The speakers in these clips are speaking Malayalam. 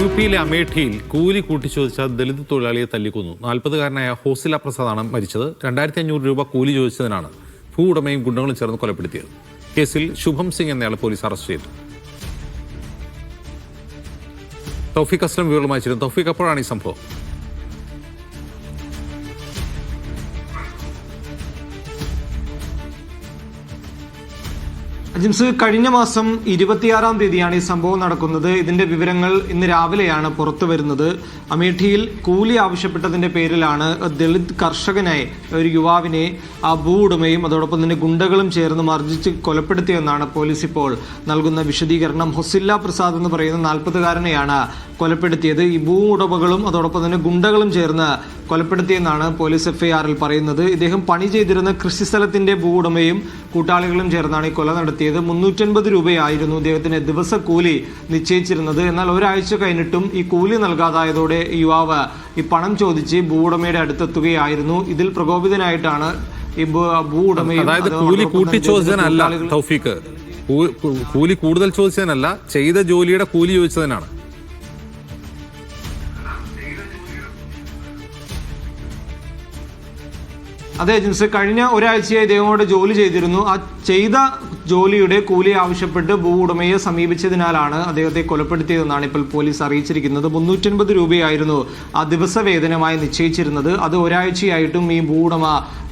യു പിയിലെ അമേഠിയിൽ കൂലി കൂട്ടിച്ചോദിച്ച ദളിത് തൊഴിലാളിയെ തല്ലിക്കൊന്നു. നാൽപ്പതുകാരനായ ഹോസില പ്രസാദാണ് മരിച്ചത്. രണ്ടായിരത്തി അഞ്ഞൂറ് രൂപ കൂലി ചോദിച്ചതിനാണ് ഭൂ ഉടമയും ഗുണ്ടകളും ചേർന്ന് കൊലപ്പെടുത്തിയത്. കേസിൽ ശുഭം സിംഗ് എന്നയാളെ പോലീസ് അറസ്റ്റ് ചെയ്തു. തൗഫീഖ് അസ്ലം വിവരങ്ങളുമായി ചേരുന്നു. തൗഫീഖ് അപ്പോഴാണ് ഈ സംഭവം. ജിംസ് കഴിഞ്ഞ മാസം ഇരുപത്തിയാറാം തീയതിയാണ് ഈ സംഭവം നടക്കുന്നത്. ഇതിന്റെ വിവരങ്ങൾ ഇന്ന് രാവിലെയാണ് പുറത്തു വരുന്നത്. അമേഠിയിൽ കൂലി ആവശ്യപ്പെട്ടതിന്റെ പേരിലാണ് ദളിത് കർഷകനായ ഒരു യുവാവിനെ ആ ഭൂ ഉടമയും അതോടൊപ്പം തന്നെ ഗുണ്ടകളും ചേർന്ന് മർജിച്ച് കൊലപ്പെടുത്തിയെന്നാണ് പോലീസ് ഇപ്പോൾ നൽകുന്ന വിശദീകരണം. ഹൊസില്ല പ്രസാദ് എന്ന് പറയുന്ന നാൽപ്പതുകാരനെയാണ് കൊലപ്പെടുത്തിയത്. ഈ ഭൂ ഉടമകളും അതോടൊപ്പം തന്നെ ഗുണ്ടകളും ചേർന്ന് കൊലപ്പെടുത്തിയെന്നാണ് പോലീസ് എഫ്ഐആറിൽ പറയുന്നത്. ഇദ്ദേഹം പണി ചെയ്തിരുന്ന കൃഷിസ്ഥലത്തിന്റെ ഭൂ ഉടമയും കൂട്ടാളികളും ചേർന്നാണ് ഈ കൊല നടത്തിയത്. മുന്നൂറ്റൻപത് രൂപയായിരുന്നു ഇദ്ദേഹത്തിന് ദിവസക്കൂലി നിശ്ചയിച്ചിരുന്നത്. എന്നാൽ ഒരാഴ്ച കഴിഞ്ഞിട്ടും ഈ കൂലി നൽകാതായതോടെ യുവാവ് ഈ പണം ചോദിച്ച് ഭൂവുടമയുടെ അടുത്തെത്തുകയായിരുന്നു. ഇതിൽ പ്രകോപിതനായിട്ടാണ് ഈ ഭൂ- ഭൂ അതായത് കൂലി കൂട്ടിച്ചോദിച്ചതിനല്ല തൗഫീഖ് കൂലി കൂടുതൽ ചോദിച്ചതിനല്ല ചെയ്ത ജോലിയുടെ കൂലി ചോദിച്ചതിനാണ്. അതെ ജിൻസ് കഴിഞ്ഞ ഒരാഴ്ചയായി ഇദ്ദേഹത്തോട് ജോലി ചെയ്തിരുന്നു. ആ ചെയ്ത ജോലിയുടെ കൂലി ആവശ്യപ്പെട്ട് ഭൂ ഉടമയെ സമീപിച്ചതിനാലാണ് അദ്ദേഹത്തെ കൊലപ്പെടുത്തിയതെന്നാണ് ഇപ്പോൾ പോലീസ് അറിയിച്ചിരിക്കുന്നത്. മുന്നൂറ്റൻപത് രൂപയായിരുന്നു ആ ദിവസ വേതനമായി നിശ്ചയിച്ചിരുന്നത്. അത് ഒരാഴ്ചയായിട്ടും ഈ ഭൂ ഉടമ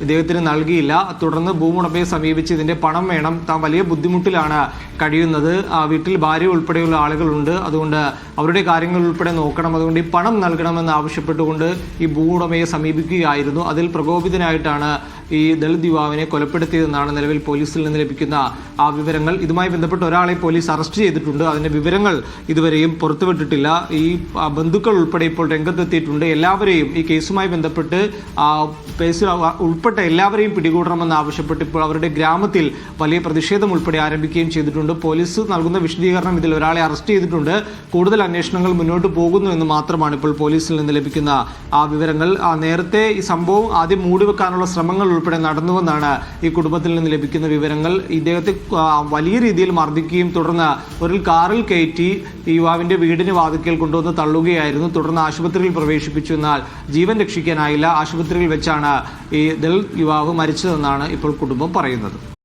ഇദ്ദേഹത്തിന് നൽകിയില്ല. തുടർന്ന് ഭൂമുടമയെ സമീപിച്ച് ഇതിന്റെ പണം വേണം. താൻ വലിയ ബുദ്ധിമുട്ടിലാണ് കഴിയുന്നത്. ആ വീട്ടിൽ ഭാര്യ ഉൾപ്പെടെയുള്ള ആളുകളുണ്ട്. അതുകൊണ്ട് അവരുടെ കാര്യങ്ങൾ ഉൾപ്പെടെ നോക്കണം. അതുകൊണ്ട് ഈ പണം നൽകണമെന്ന് ആവശ്യപ്പെട്ടുകൊണ്ട് ഈ ഭൂ ഉടമയെ സമീപിക്കുകയായിരുന്നു. അതിൽ പ്രകോപിതനായിട്ടാണ് ഈ ദളിത് യുവാവിനെ കൊലപ്പെടുത്തിയതെന്നാണ് നിലവിൽ പോലീസിൽ നിന്ന് ലഭിക്കുന്ന ആ വിവരങ്ങൾ. ഇതുമായി ബന്ധപ്പെട്ട് ഒരാളെ പോലീസ് അറസ്റ്റ് ചെയ്തിട്ടുണ്ട്. അതിന്റെ വിവരങ്ങൾ ഇതുവരെയും പുറത്തുവിട്ടിട്ടില്ല. ഈ ബന്ധുക്കൾ ഉൾപ്പെടെ ഇപ്പോൾ രംഗത്തെത്തിയിട്ടുണ്ട്. എല്ലാവരെയും ഈ കേസുമായി ബന്ധപ്പെട്ട് കേസിൽ ഉൾപ്പെട്ട എല്ലാവരെയും പിടികൂടണമെന്ന് ആവശ്യപ്പെട്ട് ഇപ്പോൾ അവരുടെ ഗ്രാമത്തിൽ വലിയ പ്രതിഷേധം ഉൾപ്പെടെ ആരംഭിക്കുകയും ചെയ്തിട്ടുണ്ട്. പോലീസ് നൽകുന്ന വിശദീകരണം ഇതിൽ ഒരാളെ അറസ്റ്റ് ചെയ്തിട്ടുണ്ട്. കൂടുതൽ അന്വേഷണങ്ങൾ മുന്നോട്ട് പോകുന്നു എന്ന് മാത്രമാണ് ഇപ്പോൾ പോലീസിൽ നിന്ന് ലഭിക്കുന്ന ആ വിവരങ്ങൾ. നേരത്തെ ഈ സംഭവം ആദ്യം മൂടിവെക്കാനുള്ള ശ്രമങ്ങൾ ഉൾപ്പെടെ നടന്നുവെന്നാണ് ഈ കുടുംബത്തിൽ നിന്ന് ലഭിക്കുന്ന വിവരങ്ങൾ. ഇദ്ദേഹത്തെ വലിയ രീതിയിൽ മർദ്ദിക്കുകയും തുടർന്ന് ഒരു കാറിൽ കയറ്റി യുവാവിന്റെ വീടിന് വാതിക്കൽ കൊണ്ടുവന്ന് തള്ളുകയായിരുന്നു. തുടർന്ന് ആശുപത്രിയിൽ പ്രവേശിപ്പിച്ചു എന്നാൽ ജീവൻ രക്ഷിക്കാനായില്ല. ആശുപത്രിയിൽ വെച്ചാണ് ഈ ദളിത് യുവാവ് മരിച്ചതെന്നാണ് ഇപ്പോൾ കുടുംബം പറയുന്നത്.